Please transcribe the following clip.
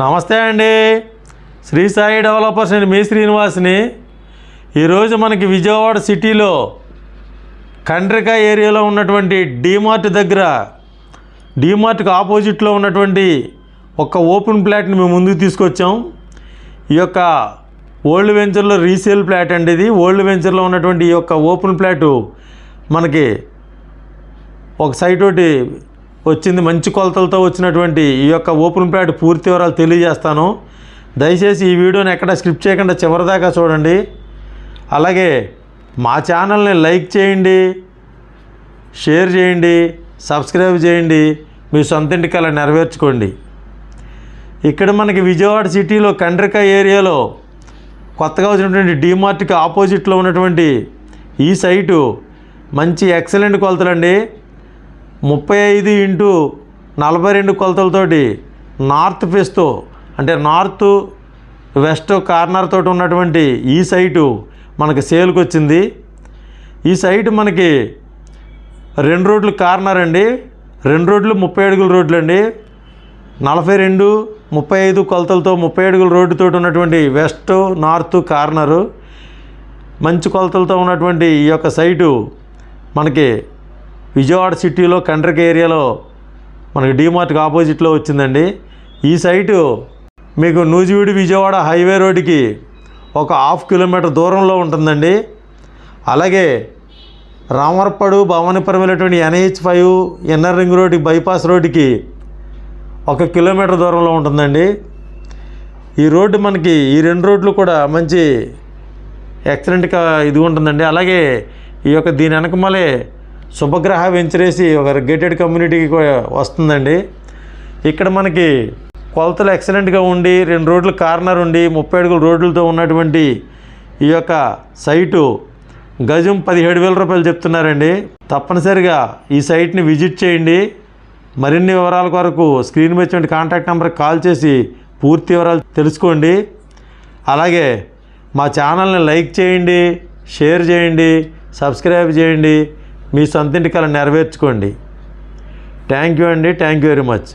నమస్తే అండి. శ్రీ సాయి డెవలపర్స్ నేను మీ శ్రీనివాస్ని ఈరోజు మనకి విజయవాడ సిటీలో కండ్రిక ఏరియాలో ఉన్నటువంటి డీమార్ట్ దగ్గర డీమార్ట్కి ఆపోజిట్లో ఉన్నటువంటి ఒక ఓపెన్ ప్లాట్ని మేము ముందుకు తీసుకొచ్చాం. ఈ యొక్క ఓల్డ్ వెంచర్లో రీసేల్ ప్లాట్ అండి ఇది. ఓల్డ్ వెంచర్లో ఉన్నటువంటి ఈ యొక్క ఓపెన్ ప్లాటు మనకి ఒక సైట్ ఒకటి వచ్చింది మంచి కొలతలతో వచ్చినటువంటి ఈ యొక్క ఓపెన్ ప్లాట్ పూర్తి వివరాలు తెలియజేస్తాను. దయచేసి ఈ వీడియోని ఎక్కడ స్క్రిప్ట్ చేయకుండా చివరిదాకా చూడండి. అలాగే మా ఛానల్ని లైక్ చేయండి షేర్ చేయండి సబ్స్క్రైబ్ చేయండి మీ సొంత ఇంటికి అలా నెరవేర్చుకోండి. ఇక్కడ మనకి విజయవాడ సిటీలో కండ్రిక ఏరియాలో కొత్తగా వచ్చినటువంటి డిమార్ట్కి ఆపోజిట్లో ఉన్నటువంటి ఈ సైటు మంచి ఎక్సలెంట్ కొలతలండి. ముప్పై ఐదు ఇంటూ నలభై రెండు కొలతలతోటి నార్త్ ఫేస్తో అంటే నార్త్ వెస్ట్ కార్నర్ తోటి ఉన్నటువంటి ఈ సైటు మనకి సేల్కి వచ్చింది ఈ సైట్ మనకి రెండు రోడ్లు కార్నర్ అండి. రెండు రోడ్లు ముప్పై అడుగుల రోడ్లు అండి. నలభై రెండు ముప్పై ఐదు కొలతలతో ముప్పై అడుగుల రోడ్డుతో ఉన్నటువంటి వెస్ట్ నార్త్ కార్నరు. మంచి కొలతలతో ఉన్నటువంటి ఈ యొక్క సైటు మనకి విజయవాడ సిటీలో కండ్రిక ఏరియాలో మనకి డీమార్ట్కి ఆపోజిట్లో వచ్చిందండి. ఈ సైటు మీకు నూజివీడు విజయవాడ హైవే రోడ్డుకి ఒక హాఫ్ కిలోమీటర్ దూరంలో ఉంటుందండి. అలాగే రామర్పడు భవానీపురం వెళ్ళేటువంటి NH five NR ring road bypass రోడ్డుకి ఒక కిలోమీటర్ దూరంలో ఉంటుందండి. ఈ రోడ్డు మనకి ఈ రెండు రోడ్లు కూడా మంచి ఎక్సలెంట్గా ఇది ఉంటుందండి అలాగే ఈ యొక్క దీని వెనకమలే శుభగ్రహ వెంచరేసి ఒక గేటెడ్ కమ్యూనిటీకి వస్తుందండి. ఇక్కడ మనకి కొలతలు ఎక్సలెంట్గా ఉండి రెండు రోడ్లు కార్నర్ ఉండి ముప్పై అడుగుల రోడ్లతో ఉన్నటువంటి ఈ యొక్క సైటు గజం పదిహేడు వేల రూపాయలు చెప్తున్నారండి. తప్పనిసరిగా ఈ సైట్ని విజిట్ చేయండి. మరిన్ని వివరాల కొరకు స్క్రీన్ మీద కాంటాక్ట్ నెంబర్కి కాల్ చేసి పూర్తి వివరాలు తెలుసుకోండి. అలాగే మా ఛానల్ని లైక్ చేయండి షేర్ చేయండి సబ్స్క్రైబ్ చేయండి. మీ సొంతింటి కళ నెరవేర్చుకోండి. థ్యాంక్ యూ అండి. Thank you very much